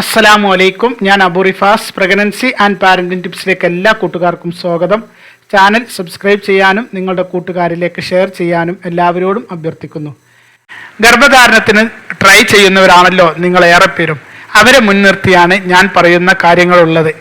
അസ്സലാമു അലൈക്കും ഞാൻ Abu Rifas. Pregnancy and parenting ടിപ്സിലേക്ക് എല്ലാ കൂട്ടുകാർക്കും സ്വാഗതം. ചാനൽ സബ്സ്ക്രൈബ് ചെയ്യാനും നിങ്ങളുടെ കൂട്ടുകാരിലേക്ക് ഷെയർ ചെയ്യാനും എല്ലാവരോടും അഭ്യർത്ഥിക്കുന്നു. ഗർഭധാരണത്തിന് ട്രൈ ചെയ്യുന്നവരാണല്ലോ നിങ്ങൾ ഏറെ പേരും. അവരെ മുൻനിർത്തിയാണ് ഞാൻ പറയുന്ന കാര്യങ്ങളുള്ളത്.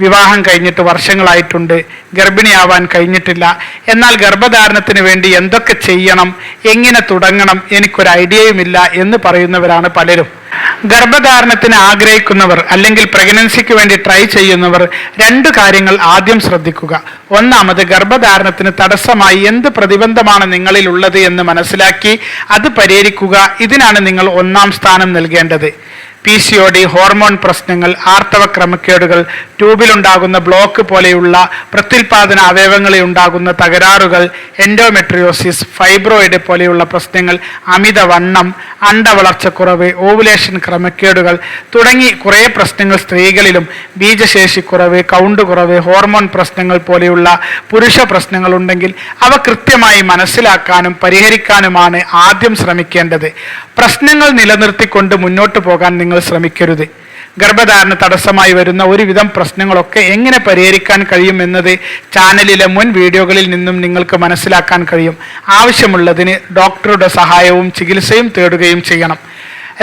വിവാഹം കഴിഞ്ഞിട്ട് വർഷങ്ങളായിട്ടുണ്ട്. ഗർഭിണിയാവാൻ കഴിഞ്ഞിട്ടില്ല. എന്നാൽ ഗർഭധാരണത്തിന് വേണ്ടി എന്തൊക്കെ ചെയ്യണം? എങ്ങനെ തുടങ്ങണം? എനിക്കൊരു ഐഡിയയുമില്ല എന്ന് പറയുന്നവരാണ് പലരും. ഗർഭധാരണത്തിന് ആഗ്രഹിക്കുന്നവർ അല്ലെങ്കിൽ പ്രഗ്നൻസിക്ക് വേണ്ടി ട്രൈ ചെയ്യുന്നവർ രണ്ട് കാര്യങ്ങൾ ആദ്യം ശ്രദ്ധിക്കുക. ഒന്നാമത് ഗർഭധാരണത്തിന് തടസ്സമായി എന്ത് പ്രതിബന്ധമാണ് നിങ്ങളിൽ ഉള്ളത് എന്ന് മനസ്സിലാക്കി അത് പരിഹരിക്കുക. ഇതിനാണ് നിങ്ങൾ ഒന്നാം സ്ഥാനം നൽകേണ്ടത്. P C O D hormone പ്രശ്നങ്ങൾ ആർത്തവ ക്രമക്കേടുകൾ ട്യൂബിലുണ്ടാകുന്ന ബ്ലോക്ക് പോലെയുള്ള പ്രത്യുൽപാദന അവയവങ്ങളിൽ ഉണ്ടാകുന്ന തകരാറുകൾ എൻഡോമെട്രിയോസിസ് ഫൈബ്രോയിഡ് പോലെയുള്ള പ്രശ്നങ്ങൾ അമിതവണ്ണം അണ്ടവളർച്ചക്കുറവ് ഓവുലേഷൻ ക്രമക്കേടുകൾ തുടങ്ങി കുറേ പ്രശ്നങ്ങൾ സ്ത്രീകളിലും ബീജശേഷിക്കുറവ് കൗണ്ട് കുറവ് ഹോർമോൺ പ്രശ്നങ്ങൾ പോലെയുള്ള പുരുഷ പ്രശ്നങ്ങൾ ഉണ്ടെങ്കിൽ അവ കൃത്യമായി മനസ്സിലാക്കാനും പരിഹരിക്കാനുമാണ് ആദ്യം ശ്രമിക്കേണ്ടത്. പ്രശ്നങ്ങൾ നിലനിർത്തിക്കൊണ്ട് മുന്നോട്ട് പോകാൻ നിങ്ങൾ ശ്രമിക്കരുത്. ഗർഭധാരണ തടസ്സമായി വരുന്ന ഒരുവിധം പ്രശ്നങ്ങളൊക്കെ എങ്ങനെ പരിഹരിക്കാൻ കഴിയും എന്നത് ചാനലിലെ മുൻ വീഡിയോകളിൽ നിന്നും നിങ്ങൾക്ക് മനസ്സിലാക്കാൻ കഴിയും. ആവശ്യമുള്ളതിന് ഡോക്ടറുടെ സഹായവും ചികിത്സയും തേടുകയും ചെയ്യണം.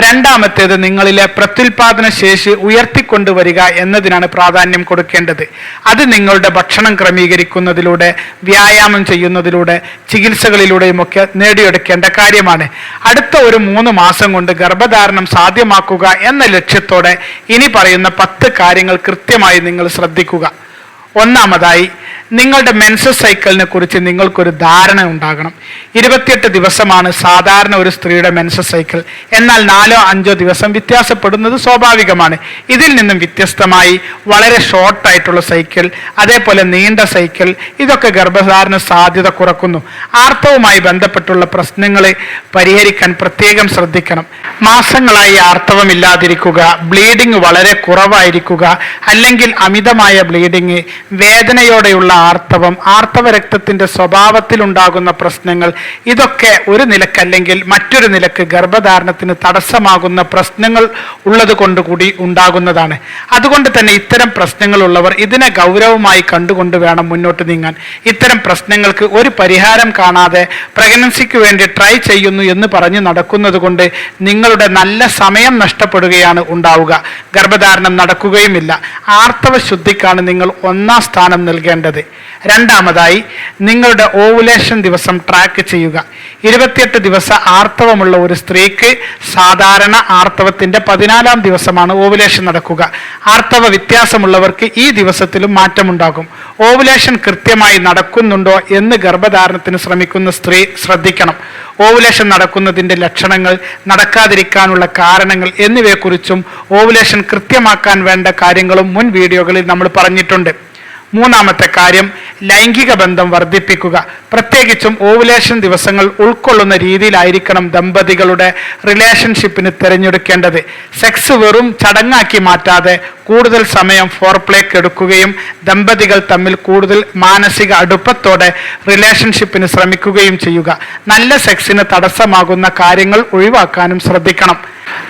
രണ്ടാമത്തേത് നിങ്ങളിലെ പ്രത്യുൽപാദന ശേഷി ഉയർത്തിക്കൊണ്ടുവരിക എന്നതിനാണ് പ്രാധാന്യം കൊടുക്കേണ്ടത്. അത് നിങ്ങളുടെ ഭക്ഷണം ക്രമീകരിക്കുന്നതിലൂടെ വ്യായാമം ചെയ്യുന്നതിലൂടെ ചികിത്സകളിലൂടെയും ഒക്കെ നേടിയെടുക്കേണ്ട കാര്യമാണ്. അടുത്ത ഒരു മൂന്ന് മാസം കൊണ്ട് ഗർഭധാരണം സാധ്യമാക്കുക എന്ന ലക്ഷ്യത്തോടെ ഇനി പറയുന്ന പത്ത് കാര്യങ്ങൾ കൃത്യമായി നിങ്ങൾ ശ്രദ്ധിക്കുക. ഒന്നാമതായി നിങ്ങളുടെ മെൻസസ് സൈക്കിളിനെ കുറിച്ച് നിങ്ങൾക്കൊരു ധാരണ ഉണ്ടാകണം. ഇരുപത്തിയെട്ട് ദിവസമാണ് സാധാരണ ഒരു സ്ത്രീയുടെ മെൻസസ് സൈക്കിൾ എന്നാൽ നാലോ അഞ്ചോ ദിവസം വ്യത്യാസപ്പെടുന്നത് സ്വാഭാവികമാണ്. ഇതിൽ നിന്നും വ്യത്യസ്തമായി വളരെ ഷോർട്ടായിട്ടുള്ള സൈക്കിൾ അതേപോലെ നീണ്ട സൈക്കിൾ ഇതൊക്കെ ഗർഭധാരണ സാധ്യത കുറക്കുന്നു. ആർത്തവുമായി ബന്ധപ്പെട്ടുള്ള പ്രശ്നങ്ങളെ പരിഹരിക്കാൻ പ്രത്യേകം ശ്രദ്ധിക്കണം. മാസങ്ങളായി ആർത്തവമില്ലാതിരിക്കുക ബ്ലീഡിംഗ് വളരെ കുറവായിരിക്കുക അല്ലെങ്കിൽ അമിതമായ ബ്ലീഡിംഗ് വേദനയോടെയുള്ള ആർത്തവം ആർത്തവ സ്വഭാവത്തിൽ ഉണ്ടാകുന്ന പ്രശ്നങ്ങൾ ഇതൊക്കെ ഒരു നിലക്കല്ലെങ്കിൽ മറ്റൊരു നിലയ്ക്ക് ഗർഭധാരണത്തിന് തടസ്സമാകുന്ന പ്രശ്നങ്ങൾ ഉള്ളത് കൊണ്ടുകൂടി ഉണ്ടാകുന്നതാണ്. അതുകൊണ്ട് തന്നെ ഇത്തരം പ്രശ്നങ്ങളുള്ളവർ ഇതിനെ ഗൗരവമായി കണ്ടുകൊണ്ട് വേണം മുന്നോട്ട് നീങ്ങാൻ. ഇത്തരം പ്രശ്നങ്ങൾക്ക് ഒരു പരിഹാരം കാണാതെ പ്രഗ്നൻസിക്ക് വേണ്ടി ട്രൈ ചെയ്യുന്നു എന്ന് പറഞ്ഞ് നടക്കുന്നത് കൊണ്ട് നിങ്ങളുടെ നല്ല സമയം നഷ്ടപ്പെടുകയാണ് ഉണ്ടാവുക. ഗർഭധാരണം നടക്കുകയുമില്ല. ആർത്തവ ശുദ്ധിക്കാണ് നിങ്ങൾ ഒന്നാം സ്ഥാനം നൽകേണ്ടത്. രണ്ടാമതായി നിങ്ങളുടെ ഓവുലേഷൻ ദിവസം ട്രാക്ക് ചെയ്യുക. ഇരുപത്തിയെട്ട് ദിവസ ആർത്തവമുള്ള ഒരു സ്ത്രീക്ക് സാധാരണ ആർത്തവത്തിന്റെ പതിനാലാം ദിവസമാണ് ഓവുലേഷൻ നടക്കുക. ആർത്തവ വ്യത്യാസമുള്ളവർക്ക് ഈ ദിവസത്തിലും മാറ്റമുണ്ടാകും. ഓവുലേഷൻ കൃത്യമായി നടക്കുന്നുണ്ടോ എന്ന് ഗർഭധാരണത്തിന് ശ്രമിക്കുന്ന സ്ത്രീ ശ്രദ്ധിക്കണം. ഓവുലേഷൻ നടക്കുന്നതിന്റെ ലക്ഷണങ്ങൾ നടക്കാതിരിക്കാനുള്ള കാരണങ്ങൾ എന്നിവയെക്കുറിച്ചും ഓവുലേഷൻ കൃത്യമാക്കാൻ വേണ്ട കാര്യങ്ങളും മുൻ വീഡിയോകളിൽ നമ്മൾ പറഞ്ഞിട്ടുണ്ട്. മൂന്നാമത്തെ കാര്യം ലൈംഗിക ബന്ധം വർദ്ധിപ്പിക്കുക. പ്രത്യേകിച്ചും ഓവുലേഷൻ ദിവസങ്ങൾ ഉൾക്കൊള്ളുന്ന രീതിയിലായിരിക്കണം ദമ്പതികളുടെ റിലേഷൻഷിപ്പിന് തിരഞ്ഞെടുക്കേണ്ടത്. സെക്സ് വെറും ചടങ്ങാക്കി മാറ്റാതെ കൂടുതൽ സമയം ഫോർപ്ലേക്ക് എടുക്കുകയും ദമ്പതികൾ തമ്മിൽ കൂടുതൽ മാനസിക അടുപ്പത്തോടെ റിലേഷൻഷിപ്പിന് ശ്രമിക്കുകയും ചെയ്യുക. നല്ല സെക്സിന് തടസ്സമാകുന്ന കാര്യങ്ങൾ ഒഴിവാക്കാനും ശ്രദ്ധിക്കണം.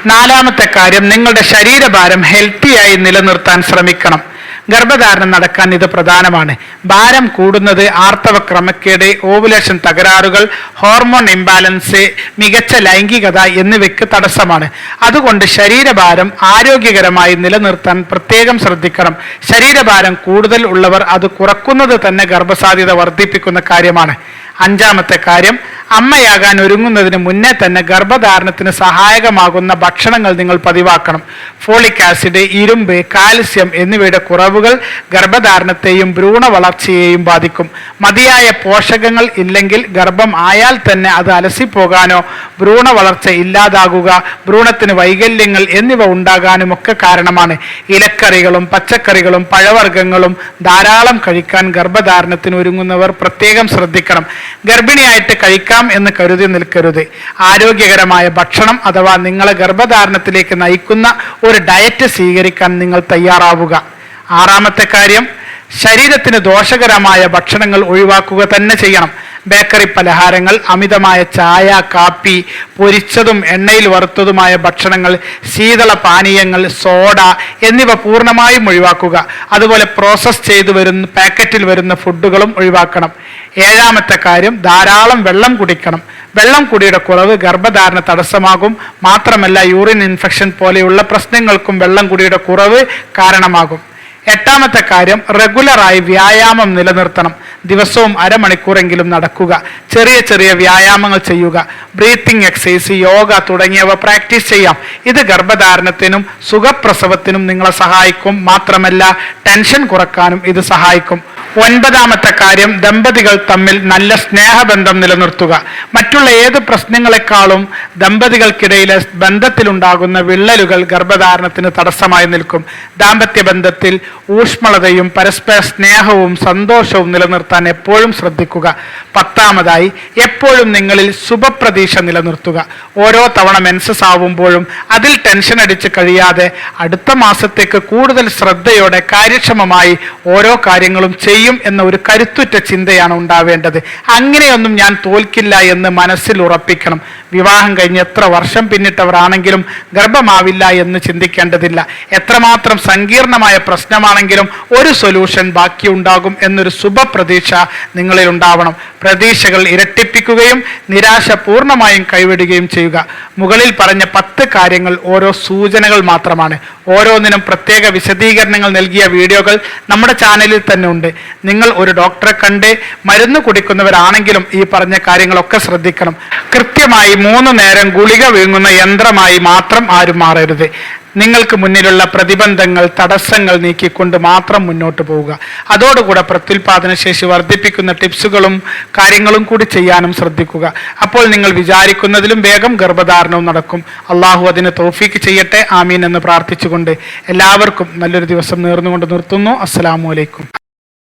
നാലാമത്തെ കാര്യം നിങ്ങളുടെ ശരീരഭാരം ഹെൽത്തിയായി നിലനിർത്താൻ ശ്രമിക്കണം. ഗർഭധാരണം നടക്കാൻ ഇത് പ്രധാനമാണ്. ഭാരം കൂടുന്നത് ആർത്തവ ക്രമക്കേട് ഓവുലേഷൻ തകരാറുകൾ ഹോർമോൺ ഇംബാലൻസ് മികച്ച ലൈംഗികത എന്നിവയ്ക്ക് തടസ്സമാണ്. അതുകൊണ്ട് ശരീരഭാരം ആരോഗ്യകരമായി നിലനിർത്താൻ പ്രത്യേകം ശ്രദ്ധിക്കണം. ശരീരഭാരം കൂടുതൽ ഉള്ളവർ അത് കുറക്കുന്നത് തന്നെ ഗർഭസാധ്യത വർദ്ധിപ്പിക്കുന്ന കാര്യമാണ്. അഞ്ചാമത്തെ കാര്യം അമ്മയാകാൻ ഒരുങ്ങുന്നതിന് മുന്നേ തന്നെ ഗർഭധാരണത്തിന് സഹായകമാകുന്ന ഭക്ഷണങ്ങൾ നിങ്ങൾ പതിവാക്കണം. ഫോളിക് ആസിഡ് ഇരുമ്പ് കാൽസ്യം എന്നിവയുടെ കുറവുകൾ ഗർഭധാരണത്തെയും ഭ്രൂണ വളർച്ചയെയും ബാധിക്കും. മതിയായ പോഷകങ്ങൾ ഇല്ലെങ്കിൽ ഗർഭം ആയാൽ തന്നെ അത് അലസിപ്പോകാനോ ഭ്രൂണ വളർച്ച ഇല്ലാതാകുക ഭ്രൂണത്തിന് വൈകല്യങ്ങൾ എന്നിവ ഉണ്ടാകാനും ഒക്കെ കാരണമാണ്. ഇലക്കറികളും പച്ചക്കറികളും പഴവർഗങ്ങളും ധാരാളം കഴിക്കാൻ ഗർഭധാരണത്തിന് ഒരുങ്ങുന്നവർ പ്രത്യേകം ശ്രദ്ധിക്കണം. ഗർഭിണിയായിട്ട് കഴിക്കാം എന്ന് കരുതി നിൽക്കരുത്. ആരോഗ്യകരമായ ഭക്ഷണം അഥവാ നിങ്ങളെ ഗർഭധാരണത്തിലേക്ക് നയിക്കുന്ന ഒരു ഡയറ്റ് സ്വീകരിക്കാൻ നിങ്ങൾ തയ്യാറാവുക. ആറാമത്തെ കാര്യം ശരീരത്തിന് ദോഷകരമായ ഭക്ഷണങ്ങൾ ഒഴിവാക്കുക തന്നെ ചെയ്യണം. ബേക്കറി പലഹാരങ്ങൾ അമിതമായ ചായ കാപ്പി പൊരിച്ചതും എണ്ണയിൽ വറുത്തതുമായ ഭക്ഷണങ്ങൾ ശീതള പാനീയങ്ങൾ സോഡ എന്നിവ പൂർണമായും ഒഴിവാക്കുക. അതുപോലെ പ്രോസസ്സ് ചെയ്ത് വരുന്ന പാക്കറ്റിൽ വരുന്ന ഫുഡുകളും ഒഴിവാക്കണം. ഏഴാമത്തെ കാര്യം ധാരാളം വെള്ളം കുടിക്കണം. വെള്ളം കുടിയുടെ കുറവ് ഗർഭധാരണ തടസ്സമാകും. മാത്രമല്ല യൂറിൻ ഇൻഫെക്ഷൻ പോലെയുള്ള പ്രശ്നങ്ങൾക്കും വെള്ളം കുടിയുടെ കുറവ് കാരണമാകും. എട്ടാമത്തെ കാര്യം റെഗുലറായി വ്യായാമം നിലനിർത്തണം. ദിവസവും അരമണിക്കൂറെങ്കിലും നടക്കുക. ചെറിയ ചെറിയ വ്യായാമങ്ങൾ ചെയ്യുക. ബ്രീത്തിങ് എക്സസൈസ് യോഗ തുടങ്ങിയവ പ്രാക്ടീസ് ചെയ്യാം. ഇത് ഗർഭധാരണത്തിനും സുഖപ്രസവത്തിനും നിങ്ങളെ സഹായിക്കും. മാത്രമല്ല ടെൻഷൻ കുറക്കാനും ഇത് സഹായിക്കും. ഒൻപതാമത്തെ കാര്യം ദമ്പതികൾ തമ്മിൽ നല്ല സ്നേഹബന്ധം നിലനിർത്തുക. മറ്റുള്ള ഏത് പ്രശ്നങ്ങളെക്കാളും ദമ്പതികൾക്കിടയിലെ ബന്ധത്തിലുണ്ടാകുന്ന വിള്ളലുകൾ ഗർഭധാരണത്തിന് തടസ്സമായി നിൽക്കും. ദാമ്പത്യ ബന്ധത്തിൽ ഊഷ്മളതയും പരസ്പര സ്നേഹവും സന്തോഷവും നിലനിർത്താൻ എപ്പോഴും ശ്രദ്ധിക്കുക. പത്താമതായി എപ്പോഴും നിങ്ങളിൽ ശുഭപ്രതീക്ഷ നിലനിർത്തുക. ഓരോ തവണ മെൻസസ് ആവുമ്പോഴും അതിൽ ടെൻഷൻ അടിച്ച് കഴിയാതെ അടുത്ത മാസത്തേക്ക് കൂടുതൽ ശ്രദ്ധയോടെ കാര്യക്ഷമമായി ഓരോ കാര്യങ്ങളും ചെയ്യും എന്ന ഒരു കരുത്തുറ്റ ചിന്തയാണ് ഉണ്ടാവേണ്ടത്. അങ്ങനെയൊന്നും ഞാൻ തോൽക്കില്ല എന്ന് മനസ്സിൽ ഉറപ്പിക്കണം. വിവാഹം കഴിഞ്ഞ് എത്ര വർഷം പിന്നിട്ടവരാണെങ്കിലും ഗർഭമാവില്ല എന്ന് ചിന്തിക്കേണ്ടതില്ല. എത്രമാത്രം സങ്കീർണമായ പ്രശ്നമാണെങ്കിലും ഒരു സൊല്യൂഷൻ ബാക്കി ഉണ്ടാകും എന്നൊരു ശുഭപ്രതീക്ഷ നിങ്ങളിൽ ഉണ്ടാവണം. പ്രതീക്ഷകൾ ഇരട്ടിപ്പിക്കുകയും നിരാശ പൂർണമായും കൈവിടുകയും ചെയ്യുക. മുകളിൽ പറഞ്ഞ പത്ത് കാര്യങ്ങൾ ഓരോ സൂചനകൾ മാത്രമാണ്. ഓരോന്നിനും പ്രത്യേക വിശദീകരണങ്ങൾ നൽകിയ വീഡിയോകൾ നമ്മുടെ ചാനലിൽ തന്നെ ഉണ്ട്. നിങ്ങൾ ഒരു ഡോക്ടറെ കണ്ട് മരുന്ന് കുടിക്കുന്നവരാണെങ്കിലും ഈ പറഞ്ഞ കാര്യങ്ങളൊക്കെ ശ്രദ്ധിക്കണം. കൃത്യമായി മൂന്ന് നേരം ഗുളിക വീങ്ങുന്ന യന്ത്രമായി മാത്രം ആരും മാറരുത്. നിങ്ങൾക്ക് മുന്നിലുള്ള പ്രതിബന്ധങ്ങൾ തടസ്സങ്ങൾ നീക്കിക്കൊണ്ട് മാത്രം മുന്നോട്ട് പോവുക. അതോടുകൂടെ പ്രത്യുൽപാദന ശേഷി വർദ്ധിപ്പിക്കുന്ന ടിപ്സുകളും കാര്യങ്ങളും കൂടി ചെയ്യാനും ശ്രദ്ധിക്കുക. അപ്പോൾ നിങ്ങൾ വിചാരിക്കുന്നതിലും വേഗം ഗർഭധാരണവും നടക്കും. അള്ളാഹു അതിന് തോഫീക്ക് ചെയ്യട്ടെ. ആമീൻ എന്ന് പ്രാർത്ഥിച്ചുകൊണ്ട് എല്ലാവർക്കും നല്ലൊരു ദിവസം നേർന്നുകൊണ്ട് നിർത്തുന്നു. അസ്സലാമു അലൈക്കും.